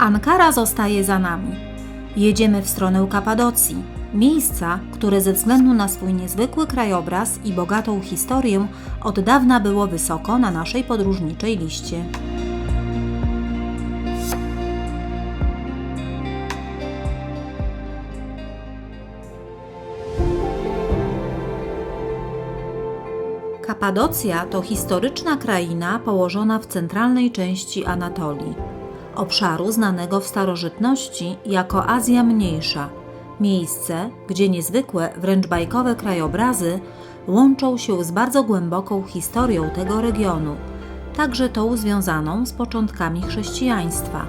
Ankara zostaje za nami. Jedziemy w stronę Kapadocji, miejsca, które ze względu na swój niezwykły krajobraz i bogatą historię od dawna było wysoko na naszej podróżniczej liście. Kapadocja to historyczna kraina położona w centralnej części Anatolii, obszaru znanego w starożytności jako Azja Mniejsza, miejsce, gdzie niezwykłe, wręcz bajkowe krajobrazy łączą się z bardzo głęboką historią tego regionu, także tą związaną z początkami chrześcijaństwa.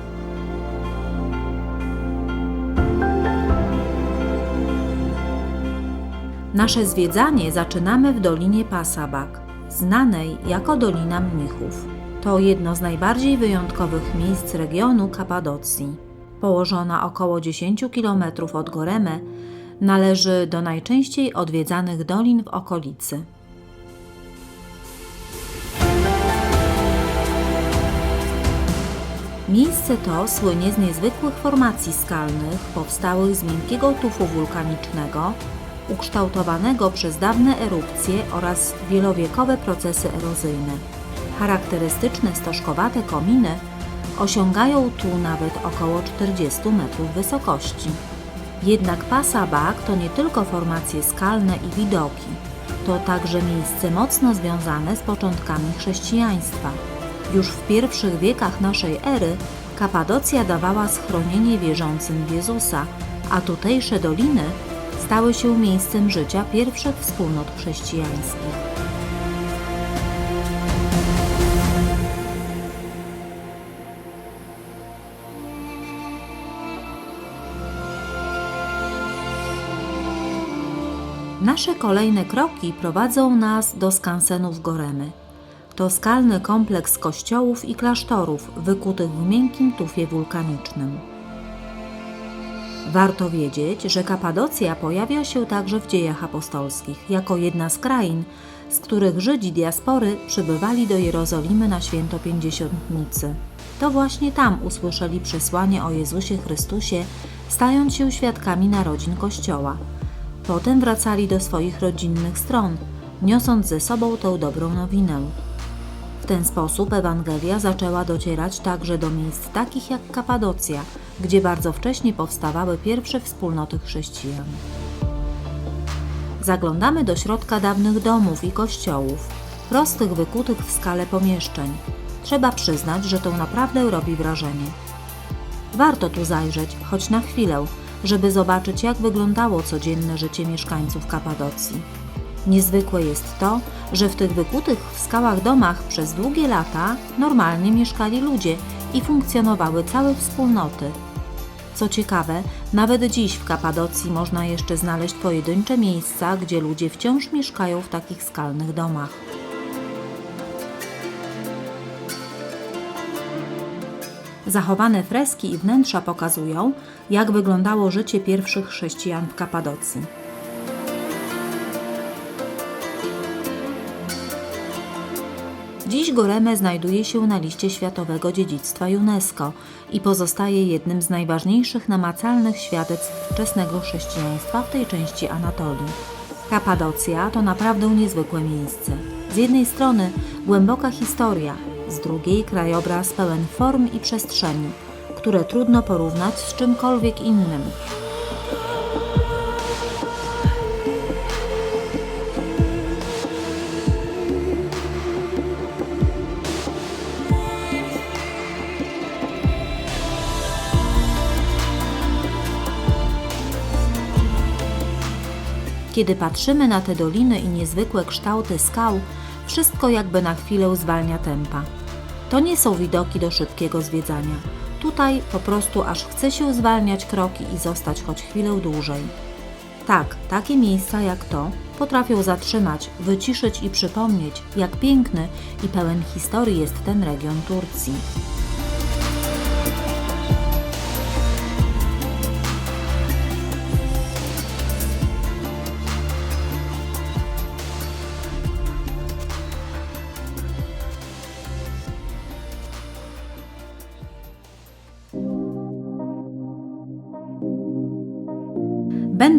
Nasze zwiedzanie zaczynamy w Dolinie Pasabak, znanej jako Dolina Mnichów. To jedno z najbardziej wyjątkowych miejsc regionu Kapadocji. Położona około 10 km od Goremy, należy do najczęściej odwiedzanych dolin w okolicy. Miejsce to słynie z niezwykłych formacji skalnych powstałych z miękkiego tufu wulkanicznego, ukształtowanego przez dawne erupcje oraz wielowiekowe procesy erozyjne. Charakterystyczne stożkowate kominy osiągają tu nawet około 40 metrów wysokości. Jednak Pasabak to nie tylko formacje skalne i widoki, to także miejsce mocno związane z początkami chrześcijaństwa. Już w pierwszych wiekach naszej ery Kapadocja dawała schronienie wierzącym w Jezusa, a tutejsze doliny stały się miejscem życia pierwszych wspólnot chrześcijańskich. Nasze kolejne kroki prowadzą nas do skansenów Goremy. To skalny kompleks kościołów i klasztorów wykutych w miękkim tufie wulkanicznym. Warto wiedzieć, że Kapadocja pojawia się także w dziejach apostolskich jako jedna z krain, z których Żydzi diaspory przybywali do Jerozolimy na święto Pięćdziesiątnicy. To właśnie tam usłyszeli przesłanie o Jezusie Chrystusie, stając się świadkami narodzin Kościoła. Potem wracali do swoich rodzinnych stron, niosąc ze sobą tę dobrą nowinę. W ten sposób Ewangelia zaczęła docierać także do miejsc takich jak Kapadocja, gdzie bardzo wcześnie powstawały pierwsze wspólnoty chrześcijan. Zaglądamy do środka dawnych domów i kościołów, prostych, wykutych w skale pomieszczeń. Trzeba przyznać, że to naprawdę robi wrażenie. Warto tu zajrzeć, choć na chwilę, żeby zobaczyć, jak wyglądało codzienne życie mieszkańców Kapadocji. Niezwykłe jest to, że w tych wykutych w skałach domach przez długie lata normalnie mieszkali ludzie i funkcjonowały całe wspólnoty. Co ciekawe, nawet dziś w Kapadocji można jeszcze znaleźć pojedyncze miejsca, gdzie ludzie wciąż mieszkają w takich skalnych domach. Zachowane freski i wnętrza pokazują, jak wyglądało życie pierwszych chrześcijan w Kapadocji. Dziś Goreme znajduje się na liście Światowego Dziedzictwa UNESCO i pozostaje jednym z najważniejszych namacalnych świadectw wczesnego chrześcijaństwa w tej części Anatolii. Kapadocja to naprawdę niezwykłe miejsce. Z jednej strony głęboka historia, z drugiej krajobraz pełen form i przestrzeni, które trudno porównać z czymkolwiek innym. Kiedy patrzymy na te doliny i niezwykłe kształty skał, wszystko jakby na chwilę zwalnia tempa. To nie są widoki do szybkiego zwiedzania. Tutaj po prostu aż chce się zwalniać kroki i zostać choć chwilę dłużej. Tak, takie miejsca jak to potrafią zatrzymać, wyciszyć i przypomnieć, jak piękny i pełen historii jest ten region Turcji.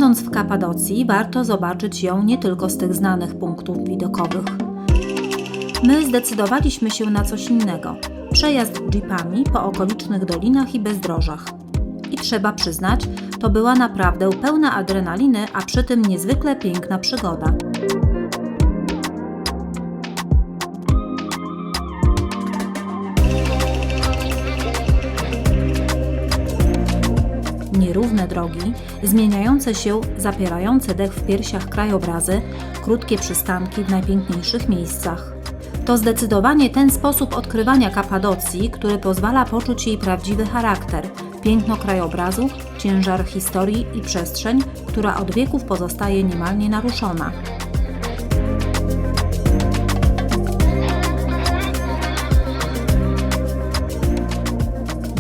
Będąc w Kapadocji, warto zobaczyć ją nie tylko z tych znanych punktów widokowych. My zdecydowaliśmy się na coś innego przejazd jeepami po okolicznych dolinach i bezdrożach. I trzeba przyznać, to była naprawdę pełna adrenaliny, a przy tym niezwykle piękna przygoda. Drogi, zmieniające się, zapierające dech w piersiach krajobrazy, krótkie przystanki w najpiękniejszych miejscach. To zdecydowanie ten sposób odkrywania Kapadocji, który pozwala poczuć jej prawdziwy charakter, piękno krajobrazu, ciężar historii i przestrzeń, która od wieków pozostaje niemal nienaruszona.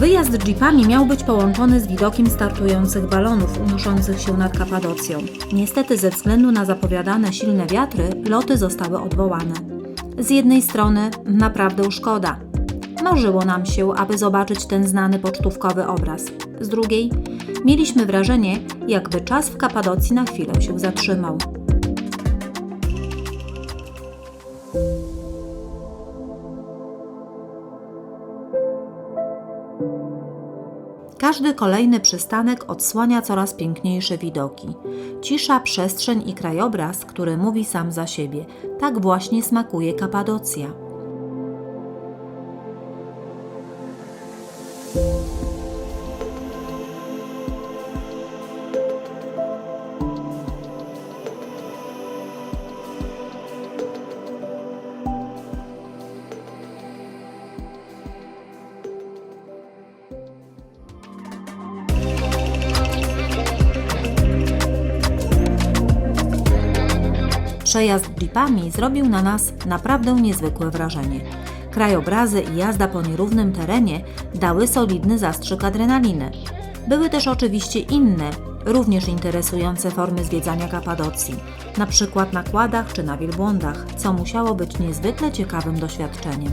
Wyjazd jeepami miał być połączony z widokiem startujących balonów unoszących się nad Kapadocją. Niestety ze względu na zapowiadane silne wiatry loty zostały odwołane. Z jednej strony naprawdę szkoda. Marzyło nam się, aby zobaczyć ten znany pocztówkowy obraz. Z drugiej mieliśmy wrażenie, jakby czas w Kapadocji na chwilę się zatrzymał. Każdy kolejny przystanek odsłania coraz piękniejsze widoki. Cisza, przestrzeń i krajobraz, który mówi sam za siebie. Tak właśnie smakuje Kapadocja. Przejazd jeepami zrobił na nas naprawdę niezwykłe wrażenie. Krajobrazy i jazda po nierównym terenie dały solidny zastrzyk adrenaliny. Były też oczywiście inne, również interesujące formy zwiedzania Kapadocji, na przykład na kładach czy na wielbłądach, co musiało być niezwykle ciekawym doświadczeniem.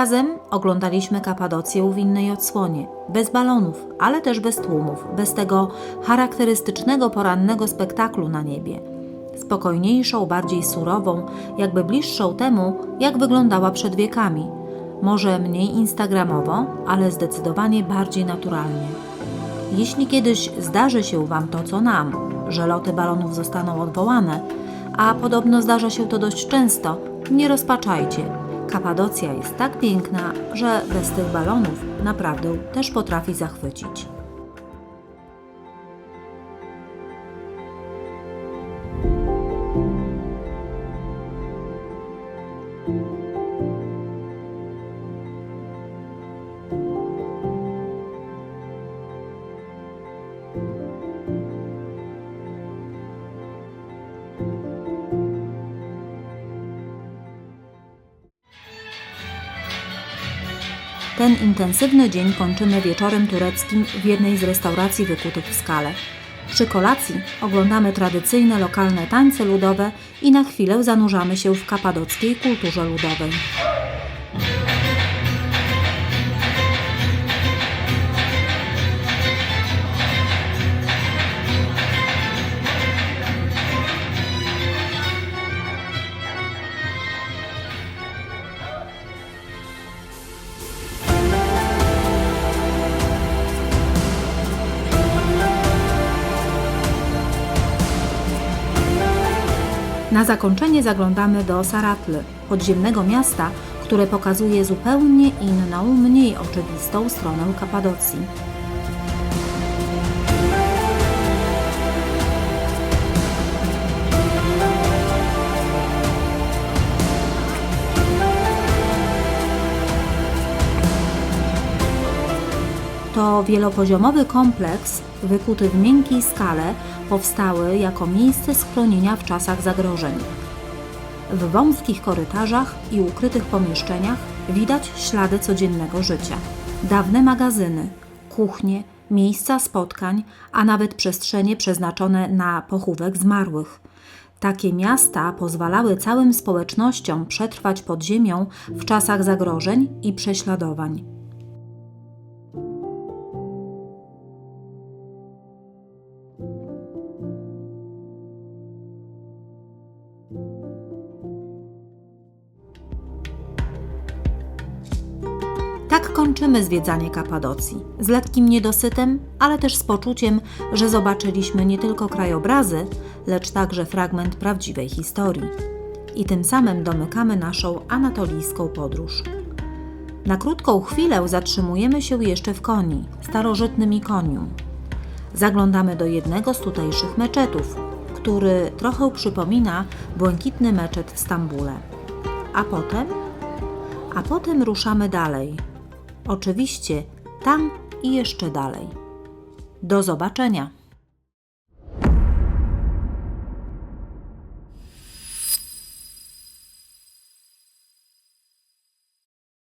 Razem oglądaliśmy Kapadocję w innej odsłonie, bez balonów, ale też bez tłumów, bez tego charakterystycznego porannego spektaklu na niebie. Spokojniejszą, bardziej surową, jakby bliższą temu, jak wyglądała przed wiekami. Może mniej instagramowo, ale zdecydowanie bardziej naturalnie. Jeśli kiedyś zdarzy się Wam to, co nam, że loty balonów zostaną odwołane, a podobno zdarza się to dość często, nie rozpaczajcie. Kapadocja jest tak piękna, że bez tych balonów naprawdę też potrafi zachwycić. Ten intensywny dzień kończymy wieczorem tureckim w jednej z restauracji wykutych w skale. Przy kolacji oglądamy tradycyjne lokalne tańce ludowe i na chwilę zanurzamy się w kapadockiej kulturze ludowej. Na zakończenie zaglądamy do Saratly, podziemnego miasta, które pokazuje zupełnie inną, mniej oczywistą stronę Kapadocji. To wielopoziomowy kompleks wykuty w miękkiej skale, powstały jako miejsce schronienia w czasach zagrożeń. W wąskich korytarzach i ukrytych pomieszczeniach widać ślady codziennego życia. Dawne magazyny, kuchnie, miejsca spotkań, a nawet przestrzenie przeznaczone na pochówek zmarłych. Takie miasta pozwalały całym społecznościom przetrwać pod ziemią w czasach zagrożeń i prześladowań. Tak kończymy zwiedzanie Kapadocji. Z lekkim niedosytem, ale też z poczuciem, że zobaczyliśmy nie tylko krajobrazy, lecz także fragment prawdziwej historii. I tym samym domykamy naszą anatolijską podróż. Na krótką chwilę zatrzymujemy się jeszcze w Koni, starożytnym Ikonium. Zaglądamy do jednego z tutejszych meczetów, który trochę przypomina błękitny meczet w Stambule. A potem a potem ruszamy dalej. Oczywiście tam i jeszcze dalej. Do zobaczenia.